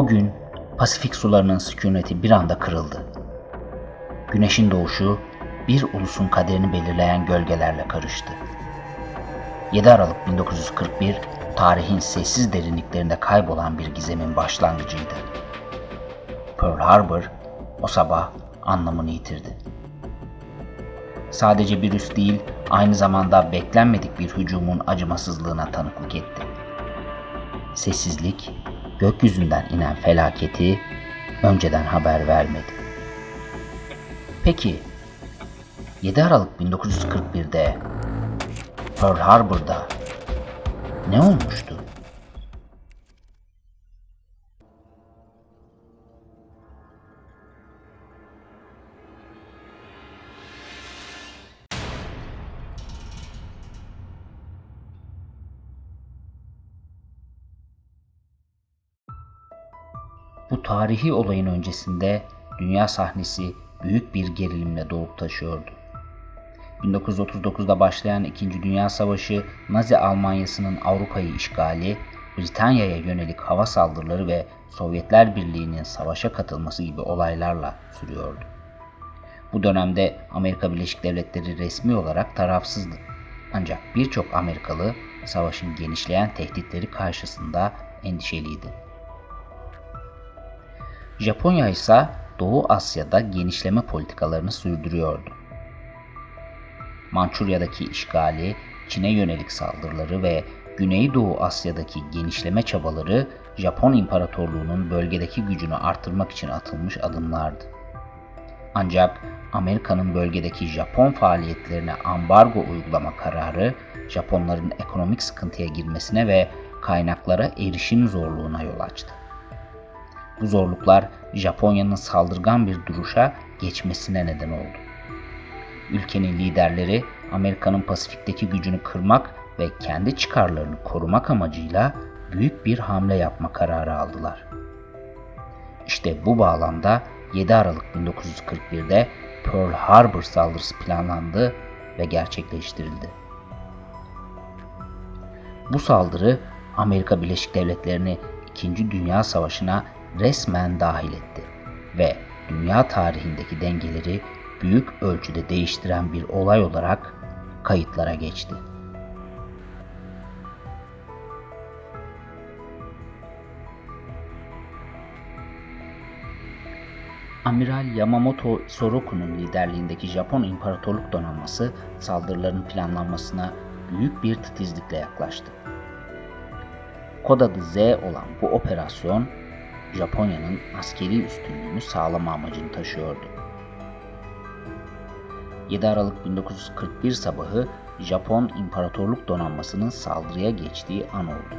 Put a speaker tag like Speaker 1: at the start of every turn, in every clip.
Speaker 1: O gün Pasifik sularının sükuneti bir anda kırıldı. Güneşin doğuşu bir ulusun kaderini belirleyen gölgelerle karıştı. 7 Aralık 1941 tarihin sessiz derinliklerinde kaybolan bir gizemin başlangıcıydı. Pearl Harbor o sabah anlamını yitirdi. Sadece bir üs değil, aynı zamanda beklenmedik bir hücumun acımasızlığına tanıklık etti. Sessizlik, gökyüzünden inen felaketi önceden haber vermedi. Peki, 7 Aralık 1941'de Pearl Harbor'da ne olmuştu? Bu tarihi olayın öncesinde dünya sahnesi büyük bir gerilimle doğup taşıyordu. 1939'da başlayan İkinci Dünya Savaşı, Nazi Almanyası'nın Avrupa'yı işgali, Britanya'ya yönelik hava saldırıları ve Sovyetler Birliği'nin savaşa katılması gibi olaylarla sürüyordu. Bu dönemde Amerika Birleşik Devletleri resmi olarak tarafsızdı. Ancak birçok Amerikalı savaşın genişleyen tehditleri karşısında endişeliydi. Japonya ise Doğu Asya'da genişleme politikalarını sürdürüyordu. Mançurya'daki işgali, Çin'e yönelik saldırıları ve Güneydoğu Asya'daki genişleme çabaları Japon İmparatorluğu'nun bölgedeki gücünü artırmak için atılmış adımlardı. Ancak Amerika'nın bölgedeki Japon faaliyetlerine ambargo uygulama kararı Japonların ekonomik sıkıntıya girmesine ve kaynaklara erişim zorluğuna yol açtı. Bu zorluklar Japonya'nın saldırgan bir duruşa geçmesine neden oldu. Ülkenin liderleri Amerika'nın Pasifik'teki gücünü kırmak ve kendi çıkarlarını korumak amacıyla büyük bir hamle yapma kararı aldılar. İşte bu bağlamda 7 Aralık 1941'de Pearl Harbor saldırısı planlandı ve gerçekleştirildi. Bu saldırı Amerika Birleşik Devletleri'ni 2. Dünya Savaşı'na resmen dahil etti ve dünya tarihindeki dengeleri büyük ölçüde değiştiren bir olay olarak kayıtlara geçti. Amiral Yamamoto Soroku'nun liderliğindeki Japon İmparatorluk Donanması saldırıların planlanmasına büyük bir titizlikle yaklaştı. Kod adı Z olan bu operasyon Japonya'nın askeri üstünlüğünü sağlama amacını taşıyordu. 7 Aralık 1941 sabahı Japon İmparatorluk Donanması'nın saldırıya geçtiği an oldu.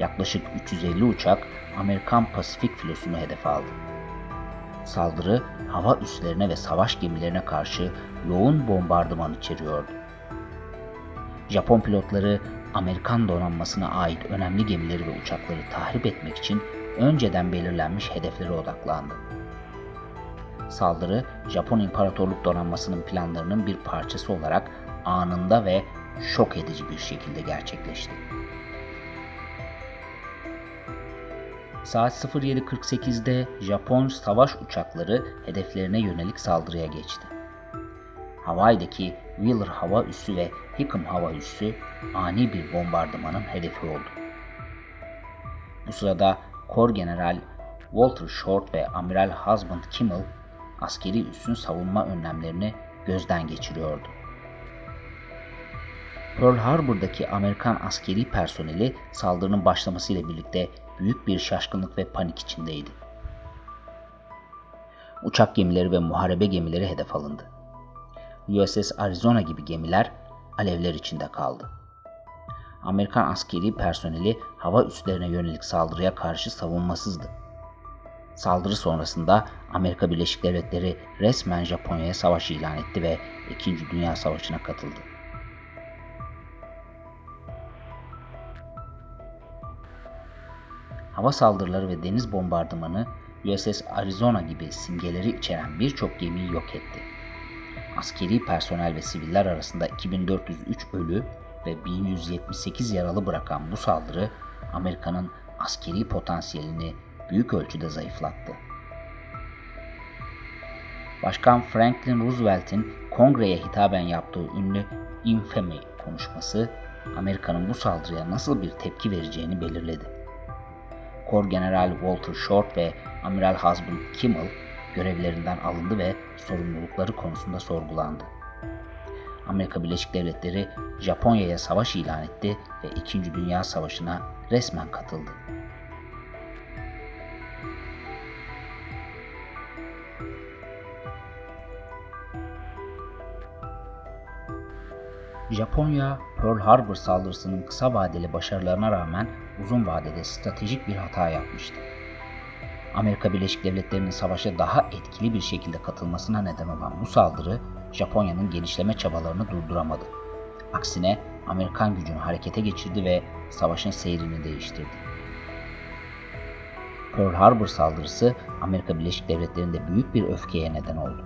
Speaker 1: Yaklaşık 350 uçak Amerikan Pasifik filosunu hedef aldı. Saldırı hava üslerine ve savaş gemilerine karşı yoğun bombardıman içeriyordu. Japon pilotları Amerikan donanmasına ait önemli gemileri ve uçakları tahrip etmek için önceden belirlenmiş hedeflere odaklandı. Saldırı, Japon İmparatorluk Donanması'nın planlarının bir parçası olarak anında ve şok edici bir şekilde gerçekleşti. Saat 07.48'de Japon savaş uçakları hedeflerine yönelik saldırıya geçti. Hawaii'deki Wheeler hava üssü ve Hickam hava üssü ani bir bombardımanın hedefi oldu. Bu sırada Kor General Walter Short ve Amiral Husband Kimmel askeri üssün savunma önlemlerini gözden geçiriyordu. Pearl Harbor'daki Amerikan askeri personeli saldırının başlamasıyla birlikte büyük bir şaşkınlık ve panik içindeydi. Uçak gemileri ve muharebe gemileri hedef alındı. USS Arizona gibi gemiler alevler içinde kaldı. Amerikan askeri personeli hava üslerine yönelik saldırıya karşı savunmasızdı. Saldırı sonrasında Amerika Birleşik Devletleri resmen Japonya'ya savaş ilan etti ve 2. Dünya Savaşı'na katıldı. Hava saldırıları ve deniz bombardımanı USS Arizona gibi simgeleri içeren birçok gemiyi yok etti. Askeri personel ve siviller arasında 2403 ölü ve 1178 yaralı bırakan bu saldırı Amerika'nın askeri potansiyelini büyük ölçüde zayıflattı. Başkan Franklin Roosevelt'in kongreye hitaben yaptığı ünlü Infamy konuşması Amerika'nın bu saldırıya nasıl bir tepki vereceğini belirledi. Kor General Walter Short ve Amiral Husband Kimmel görevlerinden alındı ve sorumlulukları konusunda sorgulandı. Amerika Birleşik Devletleri Japonya'ya savaş ilan etti ve 2. Dünya Savaşı'na resmen katıldı. Japonya, Pearl Harbor saldırısının kısa vadeli başarılarına rağmen uzun vadede stratejik bir hata yapmıştı. Amerika Birleşik Devletleri'nin savaşa daha etkili bir şekilde katılmasına neden olan bu saldırı Japonya'nın genişleme çabalarını durduramadı. Aksine Amerikan gücünü harekete geçirdi ve savaşın seyrini değiştirdi. Pearl Harbor saldırısı Amerika Birleşik Devletleri'nde büyük bir öfkeye neden oldu.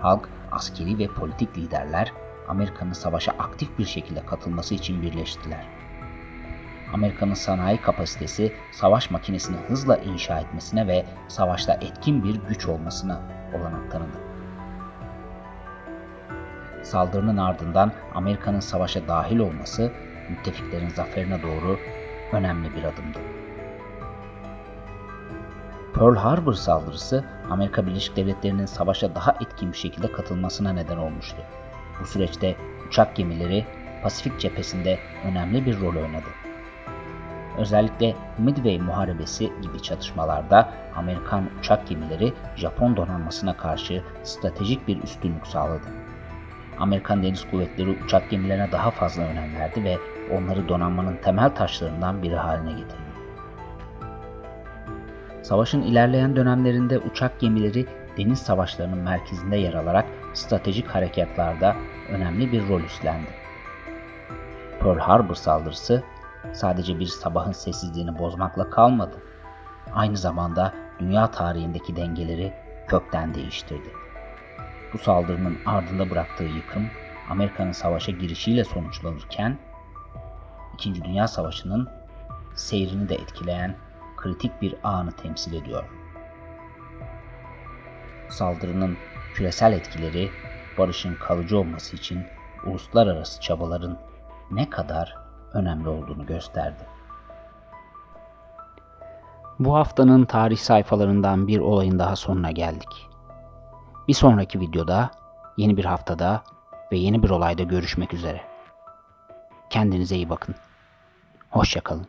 Speaker 1: Halk, askeri ve politik liderler Amerika'nın savaşa aktif bir şekilde katılması için birleştiler. Amerika'nın sanayi kapasitesi savaş makinesini hızla inşa etmesine ve savaşta etkin bir güç olmasına olanak tanıdı. Saldırının ardından Amerika'nın savaşa dahil olması müttefiklerin zaferine doğru önemli bir adımdı. Pearl Harbor saldırısı Amerika Birleşik Devletleri'nin savaşa daha etkin bir şekilde katılmasına neden olmuştu. Bu süreçte uçak gemileri Pasifik cephesinde önemli bir rol oynadı. Özellikle Midway Muharebesi gibi çatışmalarda Amerikan uçak gemileri Japon donanmasına karşı stratejik bir üstünlük sağladı. Amerikan Deniz Kuvvetleri uçak gemilerine daha fazla önem verdi ve onları donanmanın temel taşlarından biri haline getirdi. Savaşın ilerleyen dönemlerinde uçak gemileri deniz savaşlarının merkezinde yer alarak stratejik harekatlarda önemli bir rol üstlendi. Pearl Harbor saldırısı sadece bir sabahın sessizliğini bozmakla kalmadı. Aynı zamanda dünya tarihindeki dengeleri kökten değiştirdi. Bu saldırının ardında bıraktığı yıkım Amerika'nın savaşa girişiyle sonuçlanırken İkinci Dünya Savaşı'nın seyrini de etkileyen kritik bir anı temsil ediyor. Saldırının küresel etkileri barışın kalıcı olması için uluslararası çabaların ne kadar önemli olduğunu gösterdi. Bu haftanın tarih sayfalarından bir olayın daha sonuna geldik. Bir sonraki videoda, yeni bir haftada ve yeni bir olayda görüşmek üzere. Kendinize iyi bakın. Hoşçakalın.